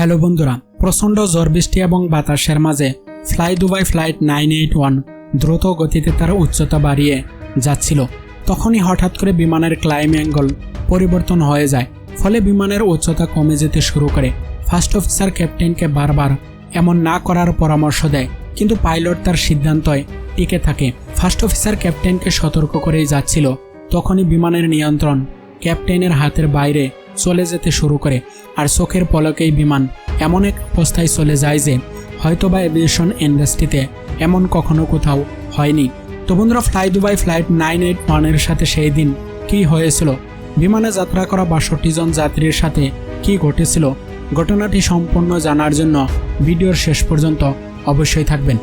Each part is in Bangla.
হ্যালো বন্ধুরা, প্রচণ্ড ঝড় বৃষ্টি এবং বাতাসের মাঝে fly Dubai flight nine eight one দ্রুত গতিতে তার উচ্চতা বাড়িয়ে যাচ্ছিল। তখনই হঠাৎ করে বিমানের ক্লাইম অ্যাঙ্গল পরিবর্তন হয়ে যায়, ফলে বিমানের উচ্চতা কমে যেতে শুরু করে। ফার্স্ট অফিসার ক্যাপ্টেনকে বারবার এমন না করার পরামর্শ দেয়, কিন্তু পাইলট তার সিদ্ধান্তয় টিকে থাকে। ফার্স্ট অফিসার ক্যাপ্টেনকে সতর্ক করেই যাচ্ছিল, তখনই বিমানের নিয়ন্ত্রণ ক্যাপ্টেনের হাতের বাইরে চলে যেতে শুরু করে। আর চোখের পলকেই বিমান। এমন এক অবস্থায় চলে যায় যে, হয়তোবা এভিয়েশন ইন্ডাস্ট্রিতে এমন কখনো কোথাও হয়নি। তো বন্ধুরা fly Dubai flight nine eight ওয়ানের সাথে সেই দিন কী হয়েছিল? বিমানে যাত্রা করা বাষট্টি জন যাত্রীর সাথে কি ঘটেছিল? ঘটনাটি সম্পূর্ণ জানার জন্য ভিডিওর শেষ পর্যন্ত অবশ্যই থাকবেন।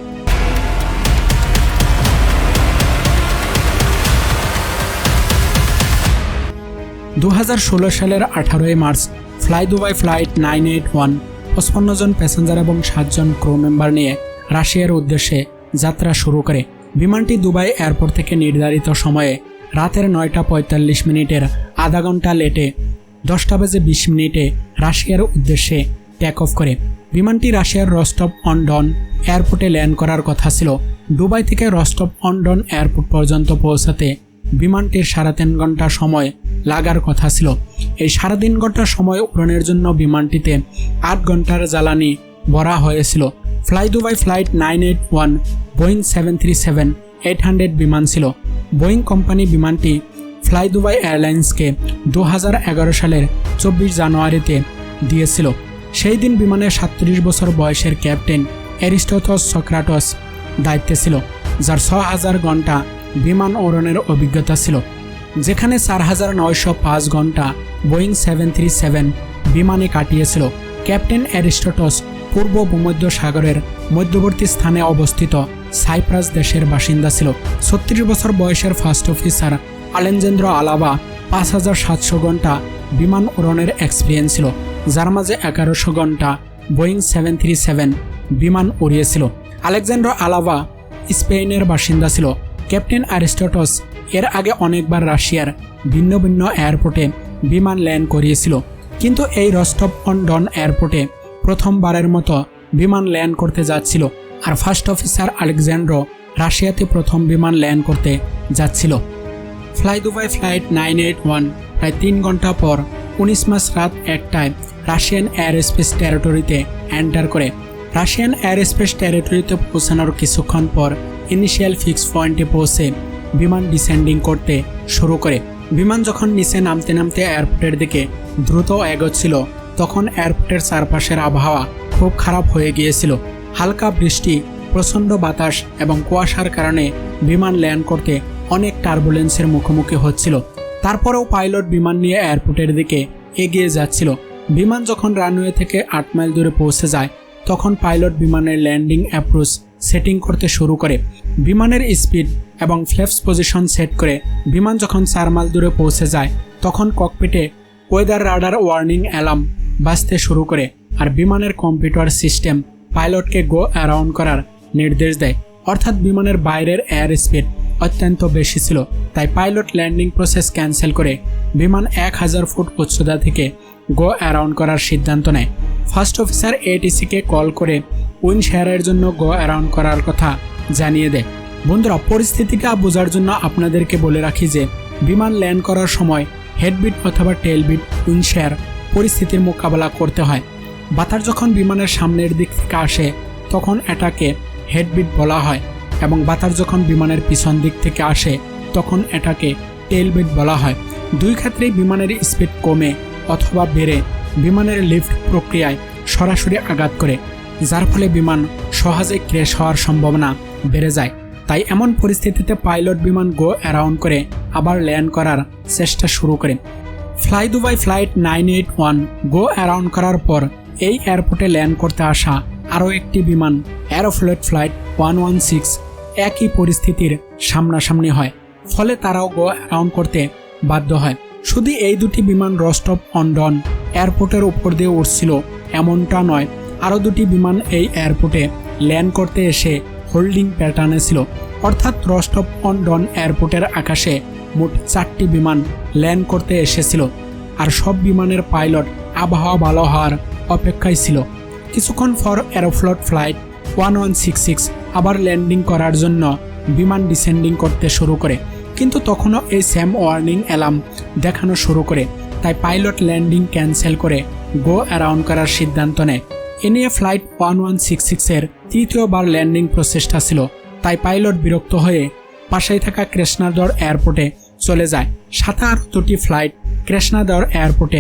দু হাজার ষোলো সালের আঠারোই March fly Dubai flight nine eight one পঁচপন্ন জন প্যাসেঞ্জার এবং সাতজন ক্রু মেম্বার নিয়ে রাশিয়ার উদ্দেশ্যে যাত্রা শুরু করে। বিমানটি দুবাই এয়ারপোর্ট থেকে নির্ধারিত সময়ে রাতের নয়টা পঁয়তাল্লিশ মিনিটের আধা ঘণ্টা লেটে দশটা বেজে বিশ মিনিটে রাশিয়ার উদ্দেশ্যে টেক অফ করে। বিমানটি রাশিয়ার রস্টপ অন ডন এয়ারপোর্টে ল্যান্ড করার কথা ছিল। দুবাই থেকে রস্টপ অন ডন এয়ারপোর্ট পর্যন্ত পৌঁছাতে বিমানটির সাড়ে তিন ঘণ্টা সময় লাগার কথা ছিল। এই সাড়ে তিন ঘণ্টা সময় উড়ানের জন্য বিমানটিতে আট ঘণ্টার জ্বালানি ভরা হয়েছিল। Fly Dubai flight nine eight one Boeing seven three seven eight hundred বিমান ছিল। বোয়িং কোম্পানি বিমানটি ফ্লাই দুবাই এয়ারলাইন্সকে দু হাজার এগারো সালের চব্বিশ জানুয়ারিতে দিয়েছিল। সেই দিন বিমানের সাতত্রিশ বছর বয়সের ক্যাপ্টেন অ্যারিস্টোথস সক্রাটস দায়িত্বে ছিল, যার ছ হাজার ঘণ্টা বিমান উড়ানের অভিজ্ঞতা ছিল, যেখানে চার হাজার নয়শো পাঁচ ঘণ্টা বোয়িং সেভেন থ্রি সেভেন বিমানে কাটিয়েছিল ক্যাপ্টেন অ্যারিস্টোটস পূর্ব ভূমধ্য সাগরের মধ্যবর্তী স্থানে অবস্থিত সাইপ্রাস দেশের বাসিন্দা ছিল। ছত্রিশ বছর বয়সের ফার্স্ট অফিসার আলেনজেন্দ্র আলাবা পাঁচ হাজার সাতশো ঘণ্টা বিমান উড়ানের এক্সপিরিয়েন্স ছিল, যার মাঝে এগারোশো ঘণ্টা বোয়িং সেভেন থ্রি সেভেন বিমান উড়িয়েছিল। আলেকজান্ডার আলাভা স্পেনের বাসিন্দা ছিল ক্যাপ্টেন অ্যারিস্টটস এর আগে অনেকবার রাশিয়ার ভিন্ন ভিন্ন এয়ারপোর্টে বিমান ল্যান্ড করিয়েছিল। কিন্তু এই রস্টপ অন ডন এয়ারপোর্টে প্রথমবারের মতো বিমান ল্যান্ড করতে যাচ্ছিল আর ফার্স্ট অফিসার আলেকজান্ড্রো রাশিয়াতে প্রথম বিমান ল্যান্ড করতে যাচ্ছিল। Fly Dubai flight nine eight one প্রায় তিন ঘণ্টা পর উনিশ মাস রাত একটায় রাশিয়ান এয়ার স্পেস টেরিটরিতে এন্টার করে। রাশিয়ান এয়ার স্পেস টেরিটরিতে পৌঁছানোর কিছুক্ষণ পর ইনিশিয়াল ফিক্স পয়েন্টে পৌঁছে বিমান ডিসেন্ডিং করতে শুরু করে। বিমান যখন নিচে নামতে নামতে এয়ারপোর্টের দিকে দ্রুত এগোচ্ছিল, তখন এয়ারপোর্টের চারপাশের আবহাওয়া খুব খারাপ হয়ে গিয়েছিল। হালকা বৃষ্টি, প্রচণ্ড বাতাস এবং কুয়াশার কারণে বিমান ল্যান্ড করতে অনেক টার্বুলেন্সের মুখোমুখি হচ্ছিল। তারপরেও পাইলট বিমান নিয়ে এয়ারপোর্টের দিকে এগিয়ে যাচ্ছিল। বিমান যখন রানওয়ে থেকে আট মাইল দূরে পৌঁছে যায়, তখন পাইলট বিমানের ল্যান্ডিং অ্যাপ্রোচ সেটিং করতে শুরু করে। বিমানের স্পিড এবং ফ্লেপস পজিশন সেট করে বিমান যখন চার মাইল দূরে পৌঁছে যায়, তখন ককপিটে ওয়েদার রাডার ওয়ার্নিং অ্যালার্ম বাজতে শুরু করে আর বিমানের কম্পিউটার সিস্টেম পাইলটকে গো অ্যারাউন্ড করার নির্দেশ দেয়। অর্থাৎ বিমানের বাইরের এয়ার স্পিড অত্যন্ত বেশি ছিল, তাই পাইলট ল্যান্ডিং প্রসেস ক্যান্সেল করে বিমান এক হাজার ফুট উচ্চতা থেকে গো অ্যারাউন্ড করার সিদ্ধান্ত নেয়। ফার্স্ট অফিসার এটিসিকে কল করে উইন শেয়ারের জন্য গো অ্যারাউন্ড করার কথা জানিয়ে দেয়। বন্ধুরা, পরিস্থিতিটা বোঝার জন্য আপনাদেরকে বলে রাখি যে, বিমান ল্যান্ড করার সময় হেডবিট অথবা টেলবিট উইন শেয়ার পরিস্থিতির মোকাবেলা করতে হয়। বাতাস যখন বিমানের সামনের দিক থেকে আসে, তখন এটাকে হেডবিট বলা হয় এবং বাতাস যখন বিমানের পিছন দিক থেকে আসে, তখন এটাকে টেলবিট বলা হয়। দুই ক্ষেত্রেই বিমানের স্পিড কমে। অথবা বেড়ে বিমানের লিফট প্রক্রিয়ায় সরাসরি আঘাত করে, যার ফলে বিমান সহজে ক্রেশ হওয়ার সম্ভাবনা বেড়ে যায়। তাই এমন পরিস্থিতিতে পাইলট বিমান গো অ্যারাউন্ড করে আবার ল্যান্ড করার চেষ্টা শুরু করে। Fly Dubai flight nine eight one go around করার পর এই এয়ারপোর্টে ল্যান্ড করতে আসা আরও একটি বিমান Aeroflot flight one one six একই পরিস্থিতির সামনাসামনি হয়। ফলে তারাও গো অ্যারাউন্ড করতে বাধ্য হয়। শুধু এই দুটি বিমান রস্টপ অন ডন এয়ারপোর্টের উপর দিয়ে উঠছিল এমনটা নয়। আরও দুটি বিমান এই এয়ারপোর্টে ল্যান্ড করতে এসে হোল্ডিং প্যাটার্নে ছিল। অর্থাৎ রস্টপ অন ডন এয়ারপোর্টের আকাশে মোট চারটি বিমান ল্যান্ড করতে এসেছিল আর সব বিমানের পাইলট আবহাওয়া ভালো হওয়ার অপেক্ষায় ছিল। কিছুক্ষণ পর Aeroflot flight one one six six আবার ল্যান্ডিং করার জন্য বিমান ডিসেন্ডিং করতে শুরু করে। কিন্তু তখনও এই স্যাম ওয়ার্নিং অ্যালার্ম দেখানো শুরু করে। তাই পাইলট ল্যান্ডিং ক্যান্সেল করে গো অ্যারাউন্ড করার সিদ্ধান্ত নেয়। এ নিয়ে ফ্লাইট ওয়ান ওয়ান সিক্স সিক্সের তৃতীয়বার ল্যান্ডিং প্রচেষ্টা ছিল। তাই পাইলট বিরক্ত হয়ে পাশেই থাকা কৃষ্ণাদর এয়ারপোর্টে চলে যায়। আরও দুটি ফ্লাইট কৃষ্ণাদর এয়ারপোর্টে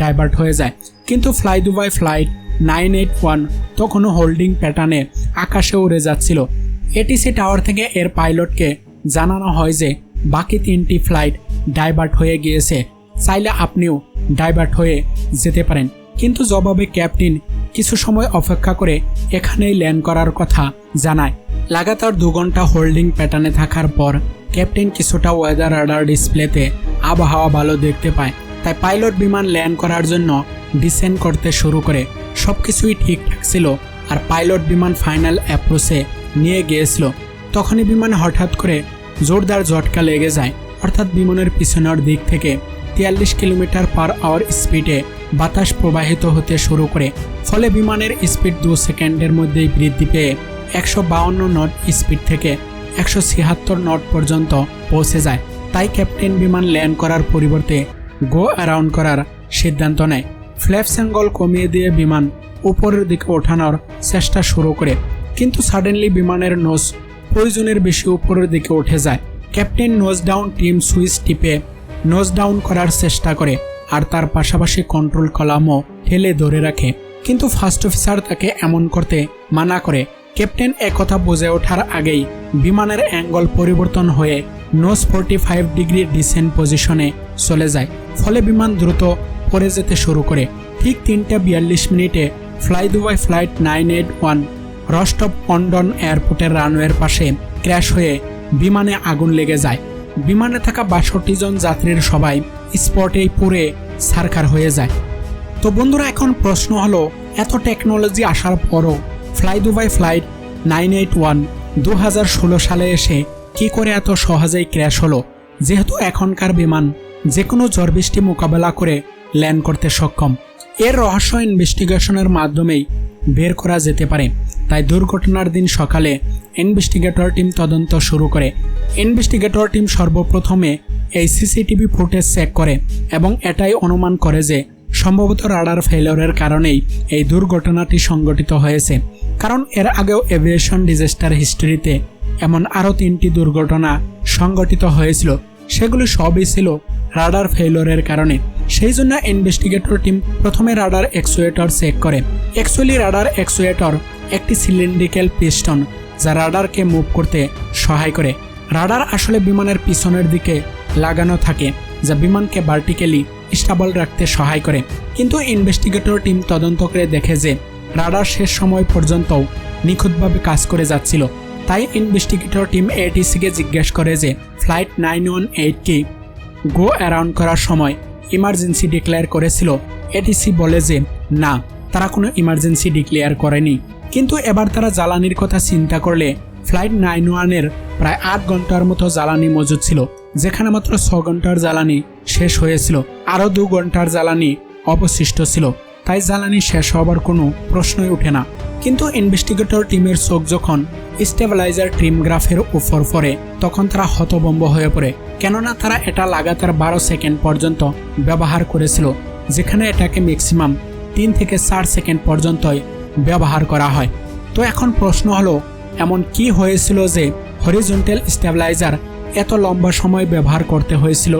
ডাইভার্ট হয়ে যায়। কিন্তু fly Dubai flight nine eight one তখনও হোল্ডিং প্যাটার্নে আকাশে উড়ে যাচ্ছিল। এটিসি টাওয়ার থেকে এর পাইলটকে জানানো হয় যে বাকি তিনটি ফ্লাইট ডাইভার্ট হয়ে গিয়েছে। চাইলে আপনিও ডাইভার্ট হয়ে যেতে পারেন। কিন্তু জবাবে ক্যাপ্টেন কিছু সময় অপেক্ষা করে এখানেই ল্যান্ড করার কথা জানায়। লাগাতার দু ঘণ্টা হোল্ডিং প্যাটার্নে থাকার পর ক্যাপ্টেন কিছুটা ওয়েদার রাডার ডিসপ্লেতে আবহাওয়া ভালো দেখতে পায়। তাই পাইলট বিমান ল্যান্ড করার জন্য ডিসেন্ড করতে শুরু করে। সব কিছুই ঠিকঠাক ছিল আর পাইলট বিমান ফাইনাল অ্যাপ্রোচে নিয়ে গিয়েছিল। তখনই বিমান হঠাৎ করে জোরদার ঝটকা লেগে যায়। অর্থাৎ বিমানের পিছনের দিক থেকে তিয়াল্লিশ কিলোমিটার পার আওয়ার স্পিডে বাতাস প্রবাহিত হতে শুরু করে, ফলে বিমানের স্পিড দু সেকেন্ডের মধ্যেই বৃদ্ধি পেয়ে একশো বাউন্ন নট স্পিড থেকে একশো ছিয়াত্তর নট পর্যন্ত পৌঁছে যায়। তাই ক্যাপ্টেন বিমান ল্যান্ড করার পরিবর্তে গো অ্যারাউন্ড করার সিদ্ধান্ত নেয়। ফ্ল্যাপস অ্যাঙ্গল কমিয়ে দিয়ে বিমান উপরের দিকে ওঠানোর চেষ্টা শুরু করে, কিন্তু সাডেনলি বিমানের নোজ প্রয়োজনের বেশি উপরের দিকে উঠে যায়। Captain nose down trim switch টিপে নোজ ডাউন করার চেষ্টা করে, আর তার পাশাপাশি কন্ট্রোল কলামও ঠেলে ধরে রাখে। কিন্তু ফার্স্ট অফিসার তাকে এমন করতে মানা করে। ক্যাপ্টেন একথা বুঝে ওঠার আগেই বিমানের অ্যাঙ্গল পরিবর্তন হয়ে nose forty five degree descent পজিশনে চলে যায়। ফলে বিমান দ্রুত পড়ে যেতে শুরু করে। ঠিক তিনটা বিয়াল্লিশ মিনিটে fly Dubai flight nine eight one Rostov on Don এয়ারপোর্টের রানওয়ের পাশে ক্র্যাশ হয়ে বিমানে আগুন লেগে যায়। বিমানে থাকা বাষট্টি জন যাত্রীর সবাই স্পটেই পুড়ে সারখার হয়ে যায়। তো বন্ধুরা, এখন প্রশ্ন হলো, এত টেকনোলজি আসার পরও fly Dubai flight nine eight one দু হাজার ষোলো সালে এসে কি করে এত সহজেই ক্র্যাশ হলো? যেহেতু এখনকার বিমান যে কোনো ঝড় বৃষ্টি মোকাবেলা করে ল্যান্ড করতে সক্ষম। এর রহস্য ইনভেস্টিগেশনের মাধ্যমেই বের করা যেতে পারে। তাই দুর্ঘটনার দিন সকালে ইনভেস্টিগেটর টিম তদন্ত শুরু করে। ইনভেস্টিগেটর টিম সর্বপ্রথমে এই সিসিটিভি ফুটেজ চেক করে এবং এটাই অনুমান করে যে সম্ভবত রাডার ফেলিওরের কারণেই এই দুর্ঘটনাটি সংঘটিত হয়েছে। কারণ এর আগেও এভিয়েশন ডিজাস্টার হিস্ট্রিতে এমন আরও তিনটি দুর্ঘটনা সংঘটিত হয়েছিল। সেগুলো সবই ছিল রাডার ফেইলরের কারণে। সেই জন্য ইনভেস্টিগেটর টিম প্রথমে রাডার এক্সুয়েটর চেক করে। অ্যাকচুয়ালি রাডার এক্সুয়েটর একটি সিলিন্ড্রিক্যাল পিস্টন, যা রাডারকে মুভ করতে সহায় করে। রাডার আসলে বিমানের পিছনের দিকে লাগানো থাকে, যা বিমানকে ভার্টিক্যালি স্টাবল রাখতে সহায় করে। কিন্তু ইনভেস্টিগেটর টিম তদন্ত করে দেখে যে রাডার শেষ সময় পর্যন্তও নিখুঁতভাবে কাজ করে যাচ্ছিল। তাই ইনভেস্টিগেটর টিম এটিসিকে জিজ্ঞেস করে যে ফ্লাইট নাইন ওয়ান এইটকে গো অ্যারাউন্ড করার সময় ইমার্জেন্সি ডিক্লেয়ার করেছিল। এটিসি বলে যে, না, তারা কোনো ইমার্জেন্সি ডিক্লেয়ার করেনি। কিন্তু এবার তারা জ্বালানির কথা চিন্তা করলে ফ্লাইট নাইন ওয়ানের প্রায় আট ঘণ্টার মতো জ্বালানি মজুদ ছিল, যেখানে মাত্র ছ ঘণ্টার জ্বালানি শেষ হয়েছিল, আরও দু ঘণ্টার জ্বালানি অবশিষ্ট ছিল। তাই জ্বালানি শেষ হবার কোনো প্রশ্নই ওঠে না। কিন্তু ইনভেস্টিগেটর টিমের চোখ যখন স্টেবিলাইজার ট্রিম গ্রাফের উপর পড়ে, তখন তারা হতবম্ব হয়ে পড়ে। কেননা তারা এটা লাগাতার বারো সেকেন্ড পর্যন্ত ব্যবহার করেছিল, যেখানে এটাকে ম্যাক্সিমাম তিন থেকে চার সেকেন্ড পর্যন্তই ব্যবহার করা হয়। তো এখন প্রশ্ন হলো, এমন কি হয়েছিল যে হরিজন্টাল স্টেবিলাইজার এত লম্বা সময় ব্যবহার করতে হয়েছিল?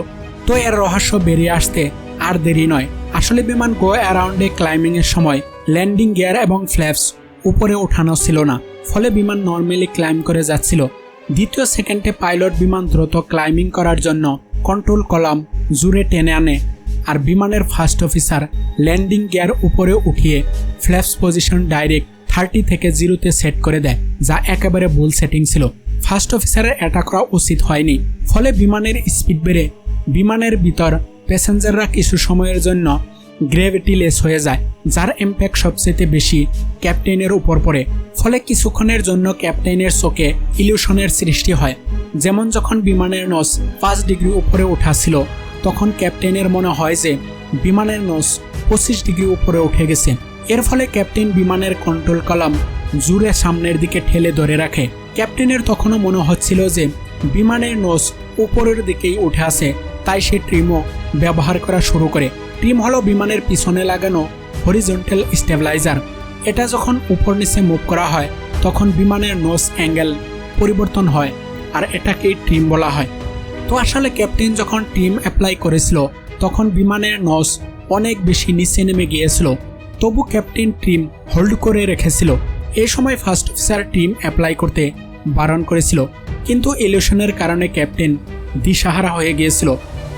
তো এর রহস্য বেরিয়ে আসতে আর দেরি নয়। আসলে বিমান গো অ্যারাউন্ডে ক্লাইম্বিংয়ের সময় ল্যান্ডিং গিয়ার এবং ফ্ল্যাপস উপরে ওঠানো ছিল না, ফলে বিমান নর্মালি ক্লাইম্ব করে যাচ্ছিল। দ্বিতীয় সেকেন্ডে পাইলট বিমান দ্রুত ক্লাইম্বিং করার জন্য কন্ট্রোল কলাম জুড়ে টেনে আনে, আর বিমানের ফার্স্ট অফিসার ল্যান্ডিং গিয়ার উপরে উঠিয়ে ফ্ল্যাপস পজিশন ডাইরেক্ট থার্টি থেকে জিরোতে সেট করে দেয়, যা একেবারে ভুল সেটিং ছিল। ফার্স্ট অফিসারের এটা করা উচিত হয়নি, ফলে বিমানের স্পিড বেড়ে বিমানের ভিতর প্যাসেঞ্জাররা কিছু সময়ের জন্য গ্রেভিটি লেস হয়ে যায়, যার ইম্প্যাক্ট সবচেয়ে বেশি ক্যাপ্টেনের উপর পড়ে। ফলে কিছুক্ষণের জন্য ক্যাপ্টেনের চোখে ইলিউশনের সৃষ্টি হয়। যেমন যখন বিমানের নস পাঁচ ডিগ্রি উপরে ওঠা ছিল, তখন ক্যাপ্টেনের মনে হয় যে বিমানের নস পঁচিশ ডিগ্রি উপরে উঠে গেছে। এর ফলে ক্যাপ্টেন বিমানের কন্ট্রোল কলাম জুড়ে সামনের দিকে ঠেলে ধরে রাখে। ক্যাপ্টেনের তখনও মনে হচ্ছিল যে বিমানের নোস উপরের দিকেই উঠে আসে তাই সে ট্রিমও ব্যবহার করা শুরু করে। ট্রিম হলো বিমানের পিছনে লাগানো হরিজন্টাল স্টেবিলাইজার এটা যখন উপর নিচে মুভ করা হয়, তখন বিমানের নোস অ্যাঙ্গেল পরিবর্তন হয় আর এটাকেই ট্রিম বলা হয়। তো আসলে ক্যাপ্টেন যখন টিম অ্যাপ্লাই করেছিল, তখন বিমানের নস অনেক বেশি নিচে নেমে গিয়েছিল। তবু ক্যাপ্টেন টিম হোল্ড করে রেখেছিল। এই সময় ফার্স্ট অফিসার টিম অ্যাপ্লাই করতে বারণ করেছিল। কিন্তু ইলিউশনের কারণে ক্যাপ্টেন দিশাহারা হয়ে গিয়েছিল।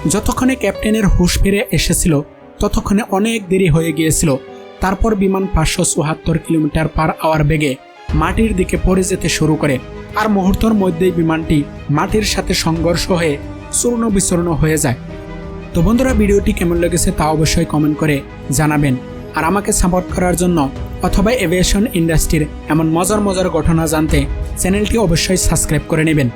যতক্ষণে ক্যাপ্টেনের হুশ ফিরে এসেছিল, ততক্ষণে অনেক দেরি হয়ে গিয়েছিল। তারপর বিমান পাঁচশো চুয়াত্তর কিলোমিটার পার আওয়ার বেগে মাটির দিকে পড়ে যেতে শুরু করে। আর মুহূর্তের মধ্যেই বিমানটি মাটির সাথে সংঘর্ষ হয়ে চূর্ণ বিচূর্ণ হয়ে যায়। তো বন্ধুরা, ভিডিওটি কেমন লেগেছে তা অবশ্যই কমেন্ট করে জানাবেন। আর আমাকে সাপোর্ট করার জন্য অথবা এভিয়েশন ইন্ডাস্ট্রির এমন মজার মজার ঘটনা জানতে চ্যানেলটি অবশ্যই সাবস্ক্রাইব করে নেবেন।